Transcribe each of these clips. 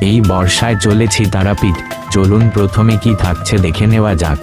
এই বর্ষায় চলেছি তারাপীঠ চলুন প্রথমে কি থাকছে দেখে নেওয়া যাক।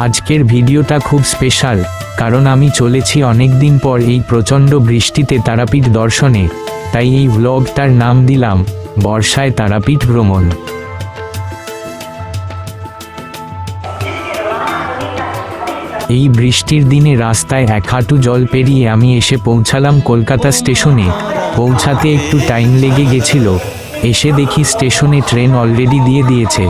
আজকের ভিডিওটা খুব স্পেশাল, কারণ আমি চলেছি অনেক দিন পর এই প্রচণ্ড বৃষ্টিতে তারাপীঠ দর্শনে, তাই এই ভ্লগটার নাম দিলাম, বর্ষায় তারাপীঠ ভ্রমণ। এই বৃষ্টির দিনে রাস্তায় এক হাঁটু জল পেরিয়ে আমি এসে পৌঁছালাম কলকাতা স্টেশনে, পৌঁছাতে একটু টাইম লেগে গেছিল, এসে দেখি স্টেশনে ট্রেন অলরেডি দিয়ে দিয়েছে,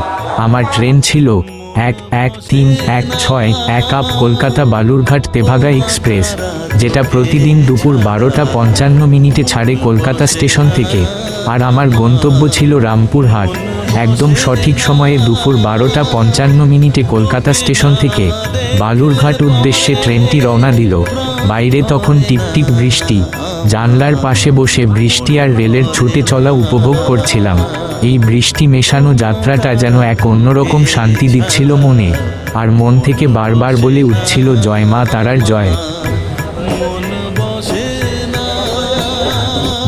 আমার ট্রেন ছিল এক এক তিন এক ছয় এক আপ কলকাতা বালুরঘাট তেভাগা এক্সপ্রেস, যেটা প্রতিদিন দুপুর বারোটা পঞ্চান্ন মিনিটে ছাড়ে কলকাতা স্টেশন থেকে। আর আমার গন্তব্য ছিল রামপুরহাট, একদম সঠিক সময়ে দুপুর বারোটা পঞ্চান্ন মিনিটে কলকাতা স্টেশন থেকে। বালুরঘাট উদ্দেশ্যে ট্রেনটি রওনা দিল। বাইরে তখন টিপটিপ বৃষ্টি। জানলার পাশে বসে বৃষ্টি আর রেলের ছুটে চলা উপভোগ করছিলাম। এই বৃষ্টি মেশানো যাত্রাটা যেন এক অন্যরকম শান্তি দিচ্ছিল মনে, আর মন থেকে বারবার বলে উঠছিল, জয় মা তারার জয়।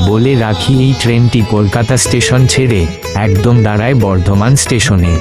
বলে রাখি এই ট্রেনটি কলকাতা স্টেশন ছেড়ে একদম দাঁড়ায় বর্ধমান স্টেশনে।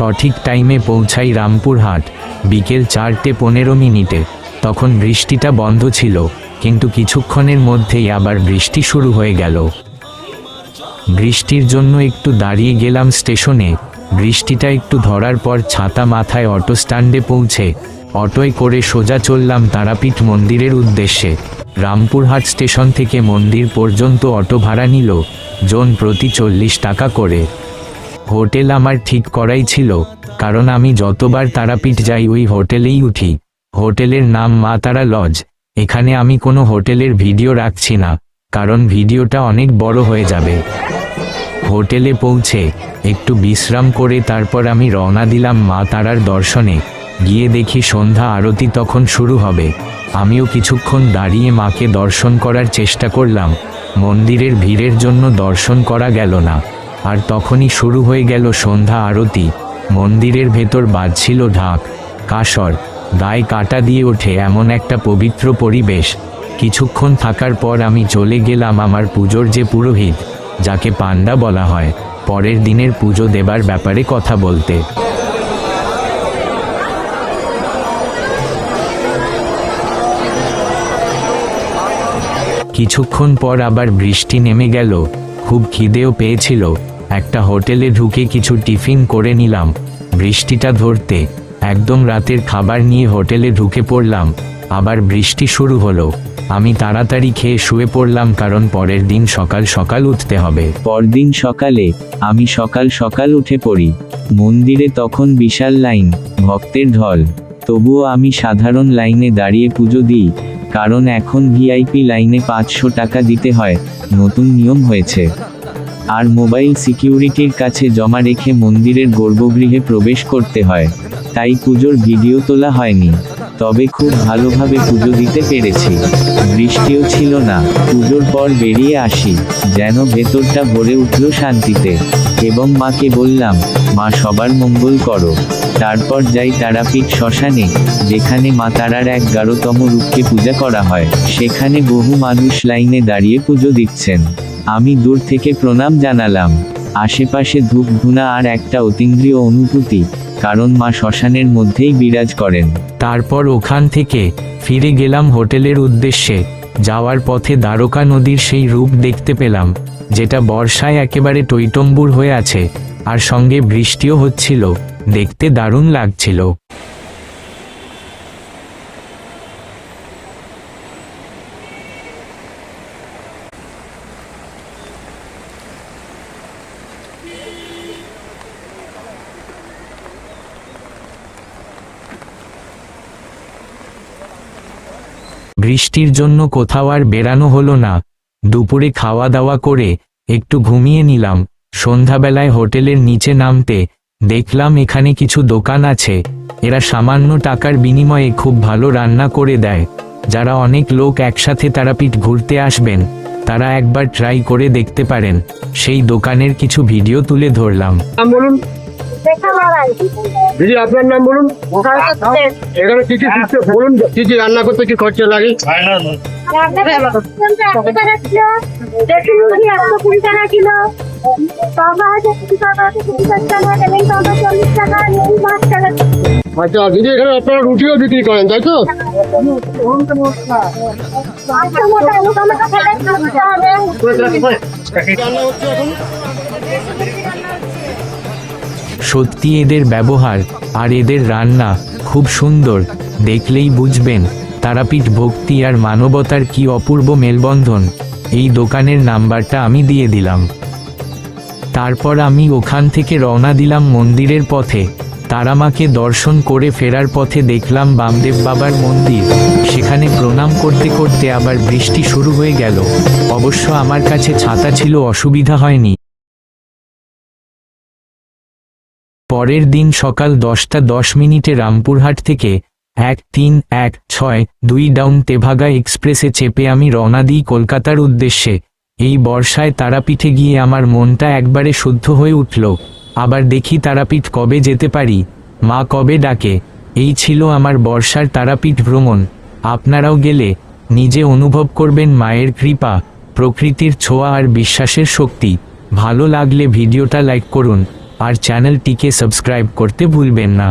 সঠিক টাইমে পৌঁছাই রামপুরহাট, বিকেল চারটে পনেরো মিনিটে। তখন বৃষ্টিটা বন্ধ ছিল, কিন্তু কিছুক্ষণের মধ্যেই আবার বৃষ্টি শুরু হয়ে গেল। বৃষ্টির জন্য একটু দাঁড়িয়ে গেলাম স্টেশনে। বৃষ্টিটা একটু ধরার পর ছাতা মাথায় অটো স্ট্যান্ডে পৌঁছে, অটোয় করে সোজা চললাম তারাপীঠ মন্দিরের উদ্দেশ্যে। রামপুরহাট স্টেশন থেকে মন্দির পর্যন্ত অটো ভাড়া নিল, জন প্রতি চল্লিশ টাকা করে। হোটেল আমার ঠিক করাই ছিল, কারণ আমি যতবার তারাপীঠ যাই ওই হোটেলেই উঠি। হোটেলের নাম মা তারা লজ, এখানে আমি কোনো হোটেলের ভিডিও রাখছি না, কারণ ভিডিওটা অনেক বড় হয়ে যাবে। হোটেলে পৌঁছে, একটু বিশ্রাম করে তারপর আমি রওনা দিলাম মা তারার দর্শনে। গিয়ে দেখি সন্ধ্যা আরতি তখন শুরু হবে। আমিও কিছুক্ষণ দাঁড়িয়ে মাকে দর্শন করার চেষ্টা করলাম। মন্দিরের ভিড়ের জন্য দর্শন করা গেল না। আর তখনই শুরু হয়ে গেল সন্ধ্যা আরতি। মন্দিরের ভেতর বাজছিল ঢাক। কাসর গায়ে কাটা দিয়ে ওঠে এমন একটা পবিত্র পরিবেশ। কিছুক্ষণ থাকার পর আমি চলে গেলাম আমার পুজোর যে পুরোহিত, যাকে পান্ডা বলা হয়, পরের দিনের পুজো দেবার ব্যাপারে কথা বলতে। কিছুক্ষণ পর আবার বৃষ্টি নেমে গেল। খুব খিদেও পেয়েছিল। একটা হোটেলে ঢুকে কিছু টিফিন করে নিলাম। বৃষ্টিটা ধরতে একদম রাতের খাবার নিয়ে হোটেলে ঢুকে পড়লাম। আবার বৃষ্টি শুরু হলো। আমি তাড়াতাড়ি খেয়ে শুয়ে পড়লাম কারণ পরের দিন সকাল সকাল উঠতে হবে। পরদিন সকালে আমি সকাল সকাল উঠে পড়ি। মন্দিরে তখন বিশাল লাইন, ভক্তের ঢল। তবুও আমি সাধারণ লাইনে দাঁড়িয়ে পুজো দিই, কারণ এখন ভিআইপি লাইনে পাঁচশো টাকা দিতে হয়, নতুন নিয়ম হয়েছে। আর মোবাইল সিকিউরিটির কাছে জমা রেখে মন্দিরের গর্ভগৃহে প্রবেশ করতে হয়। তাই পুজোর ভিডিও তোলা হয়নি। তবে খুব ভালোভাবে পুজো দিতে পেরেছি। বৃষ্টিও ছিল না। পুজোর পর বেরিয়ে আসি, যেন ভেতরটা ভরে উঠল শান্তিতে। এবং মাকে বললাম, মা, সবার মঙ্গল করো। তারপর যাই তারাপীঠ শ্মশানে, যেখানে মা তারার এক গারোতম রূপকে পূজা করা হয়। সেখানে বহু মানুষ লাইনে দাঁড়িয়ে পুজো দিচ্ছেন। আমি দূর থেকে প্রণাম জানালাম। আশেপাশে ধূপ, ধুনা আর একটা অতীন্দ্রিয় অনুভূতি, কারণ মা শ্মশানের মধ্যেই বিরাজ করেন। তারপর ওখান থেকে ফিরে গেলাম হোটেলের উদ্দেশ্যে, যাওয়ার পথে দ্বারকা নদীর সেই রূপ দেখতে পেলাম, যেটা বর্ষায় একেবারে টৈটম্বুর হয়ে আছে, আর সঙ্গে বৃষ্টিও হচ্ছিল, দেখতে দারুণ লাগছিল। বৃষ্টির জন্য কোথাও আর বেরানো হলো না। দুপুরে খাওয়া দাওয়া করে একটু ঘুমিয়ে নিলাম। সন্ধ্যাবেলায় হোটেলের নিচে নামতে দেখলাম এখানে কিছু দোকান আছে। এরা সামান্য টাকার বিনিময়ে খুব ভালো রান্না করে দেয়। যারা অনেক লোক একসাথে তারাপীঠ ঘুরতে আসবেন, তারা একবার ট্রাই করে দেখতে পারেন। সেই দোকানের কিছু ভিডিও তুলে ধরলাম। দিদি আপনার নাম বলুন এখানে কি কি বলুন কি কি রান্না করতে কি খরচা লাগে আচ্ছা দিদি এখানে আপনারা রুটিও বিক্রি করেন তাই তো সত্যি এদের ব্যবহার আর এদের রান্না খুব সুন্দর, দেখলেই বুঝবেন তারাপীঠ ভক্তি আর মানবতার কি অপূর্ব মেলবন্ধন। এই দোকানের নাম্বারটা আমি দিয়ে দিলাম। তারপর আমি ওখান থেকে রওনা দিলাম মন্দিরের পথে। তারামাকে দর্শন করে ফেরার পথে দেখলাম বামদেব বাবার মন্দির। সেখানে প্রণাম করতে করতে আবার বৃষ্টি শুরু হয়ে গেল। অবশ্য আমার কাছে ছাতা ছিল, অসুবিধা হয়নি। পরের দিন সকাল দশটা দশ মিনিটে রামপুরহাট থেকে এক তিন এক ছয় দুই ডাউন তেভাগা এক্সপ্রেসে চেপে আমি রওনা দিই কলকাতার উদ্দেশ্যে। এই বর্ষায় তারাপীঠে গিয়ে আমার মনটা একবারে শুদ্ধ হয়ে উঠল। আবার দেখি তারাপীঠ কবে যেতে পারি। মা কবে ডাকে? এই ছিল আমার বর্ষার তারাপীঠ ভ্রমণ। আপনারাও গেলে নিজে অনুভব করবেন মায়ের কৃপা, প্রকৃতির ছোঁয়া আর বিশ্বাসের শক্তি। ভালো লাগলে ভিডিওটা লাইক করুন। আর চ্যানেলটিকে সাবস্ক্রাইব করতে ভুলবেন না।